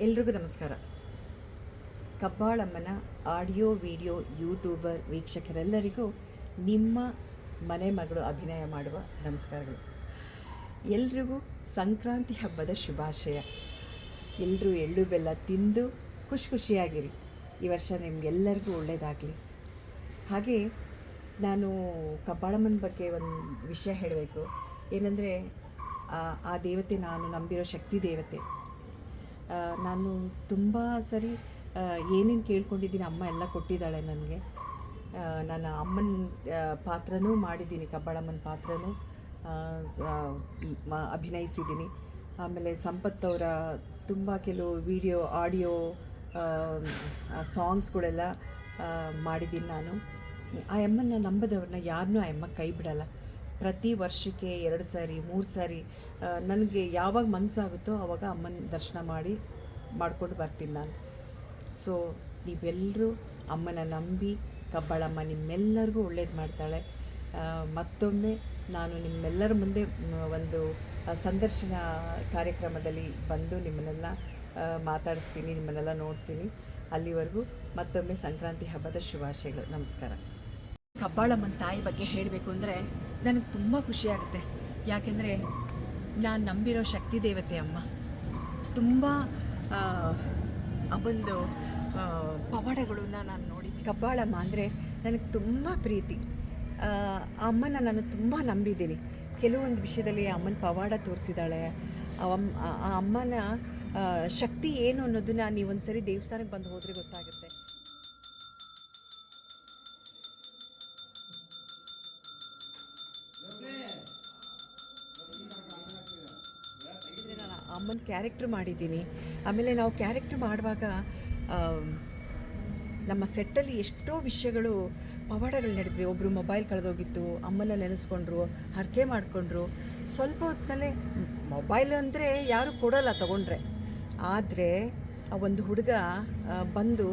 ಎಲ್ರಿಗೂ ನಮಸ್ಕಾರ. ಕಬ್ಬಾಳಮ್ಮನ ಆಡಿಯೋ, ವಿಡಿಯೋ, ಯೂಟ್ಯೂಬರ್ ವೀಕ್ಷಕರೆಲ್ಲರಿಗೂ ನಿಮ್ಮ ಮನೆ ಮಗಳು ಅಭಿನಯ ಮಾಡುವ ನಮಸ್ಕಾರಗಳು. ಎಲ್ರಿಗೂ ಸಂಕ್ರಾಂತಿ ಹಬ್ಬದ ಶುಭಾಶಯ. ಎಲ್ಲರೂ ಎಳ್ಳು ಬೆಲ್ಲ ತಿಂದು ಖುಷಿ ಖುಷಿಯಾಗಿರಿ. ಈ ವರ್ಷ ನಿಮಗೆಲ್ಲರಿಗೂ ಒಳ್ಳೆಯದಾಗಲಿ ಹಾಗೆ ನಾನು ಕಬ್ಬಾಳಮ್ಮನ ಬಗ್ಗೆ ಒಂದು ವಿಷಯ ಹೇಳಬೇಕು. ಏನಂದರೆ ಆ ದೇವತೆ ನಾನು ನಂಬಿರೋ ಶಕ್ತಿ ದೇವತೆ. ನಾನು ತುಂಬ ಸರಿ ಏನೇನು ಕೇಳ್ಕೊಂಡಿದ್ದೀನಿ ಅಮ್ಮ ಎಲ್ಲ ಕೊಟ್ಟಿದ್ದಾಳೆ ನನಗೆ. ನಾನು ಅಮ್ಮನ ಪಾತ್ರನೂ ಮಾಡಿದ್ದೀನಿ, ಕಬ್ಬಾಳಮ್ಮನ ಪಾತ್ರನೂ ಅಭಿನಯಿಸಿದ್ದೀನಿ. ಆಮೇಲೆ ಸಂಪತ್ ಅವರ ತುಂಬ ಕೆಲವು ವಿಡಿಯೋ, ಆಡಿಯೋ ಸಾಂಗ್ಸ್ಗಳೆಲ್ಲ ಮಾಡಿದ್ದೀನಿ ನಾನು. ಆ ಅಮ್ಮನ ನಂಬದವ್ರನ್ನ ಯಾರನ್ನೂ ಆ ಅಮ್ಮ ಕೈ ಬಿಡಲ್ಲ. ಪ್ರತಿ ವರ್ಷಕ್ಕೆ ಎರಡು ಸಾರಿ, ಮೂರು ಸಾರಿ ನನಗೆ ಯಾವಾಗ ಮನಸ್ಸಾಗುತ್ತೋ ಆವಾಗ ಅಮ್ಮನ ದರ್ಶನ ಮಾಡಿ ಮಾಡ್ಕೊಂಡು ಬರ್ತೀನಿ ನಾನು. ಸೊ ನೀವೆಲ್ಲರೂ ಅಮ್ಮನ ನಂಬಿ, ಕಬ್ಬಾಳಮ್ಮ ನಿಮ್ಮೆಲ್ಲರಿಗೂ ಒಳ್ಳೇದು ಮಾಡ್ತಾಳೆ. ಮತ್ತೊಮ್ಮೆ ನಾನು ನಿಮ್ಮೆಲ್ಲರ ಮುಂದೆ ಒಂದು ಸಂದರ್ಶನ ಕಾರ್ಯಕ್ರಮದಲ್ಲಿ ಬಂದು ನಿಮ್ಮನ್ನೆಲ್ಲ ಮಾತಾಡಿಸ್ತೀನಿ, ನಿಮ್ಮನ್ನೆಲ್ಲ ನೋಡ್ತೀನಿ. ಅಲ್ಲಿವರೆಗೂ ಮತ್ತೊಮ್ಮೆ ಸಂಕ್ರಾಂತಿ ಹಬ್ಬದ ಶುಭಾಶಯಗಳು. ನಮಸ್ಕಾರ. ಕಬ್ಬಾಳಮ್ಮನ ತಾಯಿ ಬಗ್ಗೆ ಹೇಳಬೇಕು ಅಂದರೆ ನನಗೆ ತುಂಬ ಖುಷಿಯಾಗುತ್ತೆ ಯಾಕೆಂದರೆ ನಾನು ನಂಬಿರೋ ಶಕ್ತಿ ದೇವತೆ ಅಮ್ಮ. ತುಂಬ, ಆ ಒಂದು ಪವಾಡಗಳನ್ನ ನಾನು ನೋಡಿ ಕಬ್ಬಾಳಮ್ಮ ಅಂದರೆ ನನಗೆ ತುಂಬ ಪ್ರೀತಿ. ಅಮ್ಮನ ನಾನು ತುಂಬ ನಂಬಿದ್ದೀನಿ. ಕೆಲವೊಂದು ವಿಷಯದಲ್ಲಿ ಅಮ್ಮನ ಪವಾಡ ತೋರಿಸಿದ್ದಾಳೆ ಆ ಅಮ್ಮನ ಶಕ್ತಿ ಏನು ಅನ್ನೋದನ್ನ ನೀವೊಂದು ಸರಿ ದೇವಸ್ಥಾನಕ್ಕೆ ಬಂದು ಹೋದರೆ ಗೊತ್ತಾಗುತ್ತೆ. ಅಮ್ಮನ ಕ್ಯಾರೆಕ್ಟ್ರ್ ಮಾಡಿದ್ದೀನಿ. ಆಮೇಲೆ ನಾವು ಕ್ಯಾರೆಕ್ಟ್ರ್ ಮಾಡುವಾಗ ನಮ್ಮ ಸೆಟ್ಟಲ್ಲಿ ಎಷ್ಟೋ ವಿಷಯಗಳು ಪವಾಡಗಳು ನಡೆದಿದೆ. ಒಬ್ಬರು ಮೊಬೈಲ್ ಕಳೆದೋಗಿತ್ತು ಅಮ್ಮನ ನೆನೆಸ್ಕೊಂಡ್ರು, ಹರಕೆ ಮಾಡಿಕೊಂಡ್ರು. ಸ್ವಲ್ಪ ಹೊತ್ತಿನಲ್ಲೇ ಮೊಬೈಲ್ ಅಂದರೆ ಯಾರು ಕೊಡಲ್ಲ ತಗೊಂಡ್ರೆ. ಆದರೆ, ಆ ಒಂದು ಹುಡುಗ ಬಂದು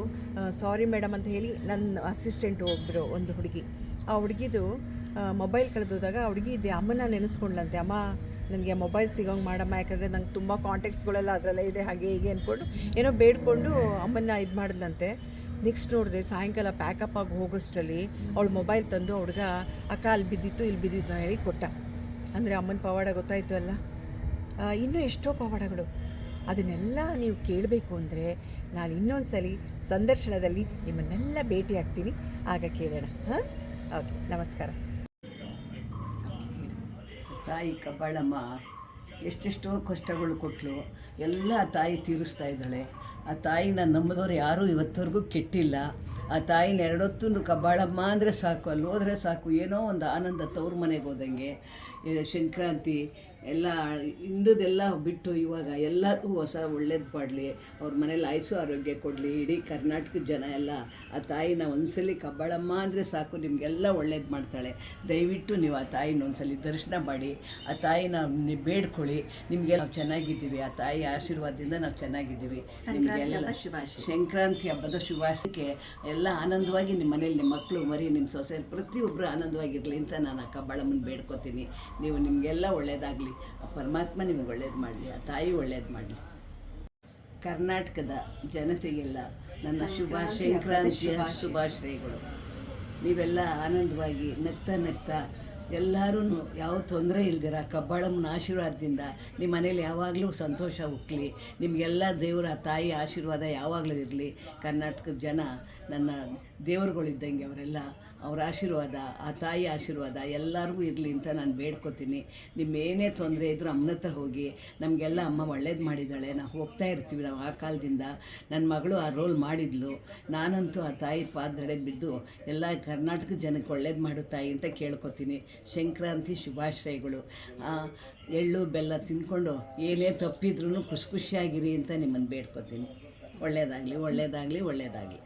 ಸಾರಿ ಮೇಡಮ್ ಅಂತ ಹೇಳಿ ನನ್ನ ಅಸಿಸ್ಟೆಂಟ್ ಒಬ್ಬರು ಒಂದು ಹುಡುಗಿ. ಆ ಹುಡುಗಿದು ಮೊಬೈಲ್ ಕಳೆದೋದಾಗ ಆ ಹುಡುಗಿ ಇದೆ ಅಮ್ಮನ ನೆನೆಸ್ಕೊಂಡ್ಲಂತೆ ಅಮ್ಮ ನನಗೆ ಮೊಬೈಲ್ ಸಿಗೋಂಗೆ ಮಾಡಮ್ಮ, ಯಾಕಂದರೆ ನಂಗೆ ತುಂಬ ಕಾಂಟ್ಯಾಕ್ಟ್ಸ್ಗಳೆಲ್ಲ ಅದರಲ್ಲೇ ಇದೆ, ಹಾಗೆ ಹೀಗೆ ಅಂದ್ಕೊಂಡು ಏನೋ ಬೇಡ್ಕೊಂಡು ಅಮ್ಮನ್ನ ಇದು ಮಾಡಿದಂತೆ ನೆಕ್ಸ್ಟ್ ನೋಡಿದ್ರೆ ಸಾಯಂಕಾಲ ಪ್ಯಾಕಪ್ ಆಗಿ ಹೋಗೋಷ್ಟರಲ್ಲಿ ಅವಳು ಮೊಬೈಲ್ ತಂದು ಹುಡುಗ, ಅಕ್ಕ, ಅಲ್ಲಿ ಬಿದ್ದಿತ್ತು, ಇಲ್ಲಿ ಬಿದ್ದಿದ್ದು ಹೇಳಿ ಕೊಟ್ಟ. ಅಂದರೆ ಅಮ್ಮನ ಪವಾಡ ಗೊತ್ತಾಯಿತು ಅಲ್ಲ? ಇನ್ನೂ ಎಷ್ಟೋ ಪವಾಡಗಳು. ಅದನ್ನೆಲ್ಲ ನೀವು ಕೇಳಬೇಕು ಅಂದರೆ ನಾನು ಇನ್ನೊಂದು ಸಲ ಸಂದರ್ಶನದಲ್ಲಿ ನಿಮ್ಮನ್ನೆಲ್ಲ ಭೇಟಿ ಆಗ್ತೀನಿ. ಆಗ ಕೇಳೋಣ. ಹಾಂ? ಓಕೆ ನಮಸ್ಕಾರ. ತಾಯಿ ಕಬ್ಬಾಳಮ್ಮ ಎಷ್ಟೆಷ್ಟೋ ಕಷ್ಟಗಳು ಕೊಟ್ಟಳು ಎಲ್ಲ ತಾಯಿ ತೀರಿಸ್ತಾ ಇದ್ದಾಳೆ. ಆ ತಾಯಿನ ನಂಬಿದವ್ರು ಯಾರೂ ಇವತ್ತವರೆಗೂ ಕೆಟ್ಟಿಲ್ಲ. ಆ ತಾಯಿನ ಎರಡೊತ್ತೂ ಕಬ್ಬಾಳಮ್ಮ ಅಂದರೆ ಸಾಕು, ಅಲ್ಲಿ ಹೋದರೆ ಸಾಕು, ಏನೋ ಒಂದು ಆನಂದ ತವ್ರ ಮನೆಗೆ ಹೋದಂಗೆ. ಸಂಕ್ರಾಂತಿ ಎಲ್ಲ ಹಿಂದದೆಲ್ಲ ಬಿಟ್ಟು ಇವಾಗ ಎಲ್ಲರಿಗೂ ಹೊಸ ಒಳ್ಳೇದು ಮಾಡಲಿ ಅವ್ರ ಮನೇಲಿ ಆಯಸ್ಸು ಆರೋಗ್ಯ ಕೊಡಲಿ ಇಡೀ ಕರ್ನಾಟಕದ ಜನ ಎಲ್ಲ ಆ ತಾಯಿನ ಒಂದ್ಸಲಿ ಕಬ್ಬಾಳಮ್ಮ ಅಂದರೆ ಸಾಕು ನಿಮಗೆಲ್ಲ ಒಳ್ಳೇದು ಮಾಡ್ತಾಳೆ. ದಯವಿಟ್ಟು ನೀವು ಆ ತಾಯಿನ ಒಂದ್ಸಲಿ ದರ್ಶನ ಮಾಡಿ ಆ ತಾಯಿನ ನೀವು ಬೇಡ್ಕೊಳ್ಳಿ ನಿಮಗೆ ನಾವು ಚೆನ್ನಾಗಿದ್ದೀವಿ ಆ ತಾಯಿ ಆಶೀರ್ವಾದದಿಂದ ನಾವು ಚೆನ್ನಾಗಿದ್ದೀವಿ. ನಿಮಗೆಲ್ಲ ಶುಭಾಶಯ. ಸಂಕ್ರಾಂತಿ ಹಬ್ಬದ ಶುಭಾಶಯಕ್ಕೆ ಎಲ್ಲ ಆನಂದವಾಗಿ ನಿಮ್ಮ ಮನೇಲಿ ನಿಮ್ಮ ಮಕ್ಕಳು ಮರಿ ನಿಮ್ಮ ಸೊಸೆ ಪ್ರತಿಯೊಬ್ಬರು ಆನಂದವಾಗಿರಲಿ ಅಂತ ನಾನು ಆ ಕಬ್ಬಾಳಮ್ಮನ ಬೇಡ್ಕೊತೀನಿ. ನೀವು ನಿಮಗೆಲ್ಲ ಒಳ್ಳೇದಾಗಲಿ. ಆ ಪರಮಾತ್ಮ ನಿಮ್ಗೆ ಒಳ್ಳೇದು ಮಾಡಲಿ ಆ ತಾಯಿ ಒಳ್ಳೇದು ಮಾಡಲಿ. ಕರ್ನಾಟಕದ ಜನತೆಗೆಲ್ಲ ನನ್ನ ಶುಭ ಸಂಕ್ರಾಂತಿಯ ಶುಭಾಶಯಗಳು. ನೀವೆಲ್ಲ ಆನಂದವಾಗಿ ನಗ್ತಾ ನಗ್ತಾ ಎಲ್ಲರೂ ಯಾವ ತೊಂದರೆ ಇಲ್ದಿರ ಕಬ್ಬಾಳಮ್ಮನ ಆಶೀರ್ವಾದದಿಂದ ನಿಮ್ಮ ಮನೇಲಿ ಯಾವಾಗಲೂ ಸಂತೋಷ ಹುಟ್ಟಲಿ ನಿಮಗೆಲ್ಲ ದೇವರ ತಾಯಿ ಆಶೀರ್ವಾದ ಯಾವಾಗಲೂ ಇರಲಿ. ಕರ್ನಾಟಕದ ಜನ ನನ್ನ ದೇವರುಗಳಿದ್ದಂಗೆ ಅವರೆಲ್ಲ ಅವರ ಆಶೀರ್ವಾದ, ಆ ತಾಯಿ ಆಶೀರ್ವಾದ ಎಲ್ಲರಿಗೂ ಇರಲಿ ಅಂತ ನಾನು ಬೇಡ್ಕೊತೀನಿ. ನಿಮ್ಮ ಏನೇ ತೊಂದರೆ ಇದ್ದರೂ ಅಮ್ಮನ ಹತ್ರ ಹೋಗಿ, ನಮಗೆಲ್ಲ ಅಮ್ಮ ಒಳ್ಳೇದು ಮಾಡಿದ್ದಾಳೆ, ನಾವು ಹೋಗ್ತಾ ಇರ್ತೀವಿ ನಾವು ಆ ಕಾಲದಿಂದ. ನನ್ನ ಮಗಳು ಆ ರೋಲ್ ಮಾಡಿದ್ಲು. ನಾನಂತೂ ಆ ತಾಯಿ ಪಾದಡೆ ಬಿದ್ದು ಎಲ್ಲ ಕರ್ನಾಟಕ ಜನಕ್ಕೆ ಒಳ್ಳೇದು ಮಾಡು ತಾಯಿ ಅಂತ ಕೇಳ್ಕೊತೀನಿ. ಸಂಕ್ರಾಂತಿ ಶುಭಾಶಯಗಳು. ಎಳ್ಳು, ಬೆಲ್ಲ ತಿಂದ್ಕೊಂಡು ಏನೇ ತಪ್ಪಿದ್ರೂ ಖುಷಿ ಖುಷಿಯಾಗಿರಿ ಅಂತ ನಿಮ್ಮನ್ನು ಬೇಡ್ಕೊತೀನಿ. ಒಳ್ಳೆಯದಾಗಲಿ ಒಳ್ಳೆಯದಾಗಲಿ ಒಳ್ಳೇದಾಗಲಿ.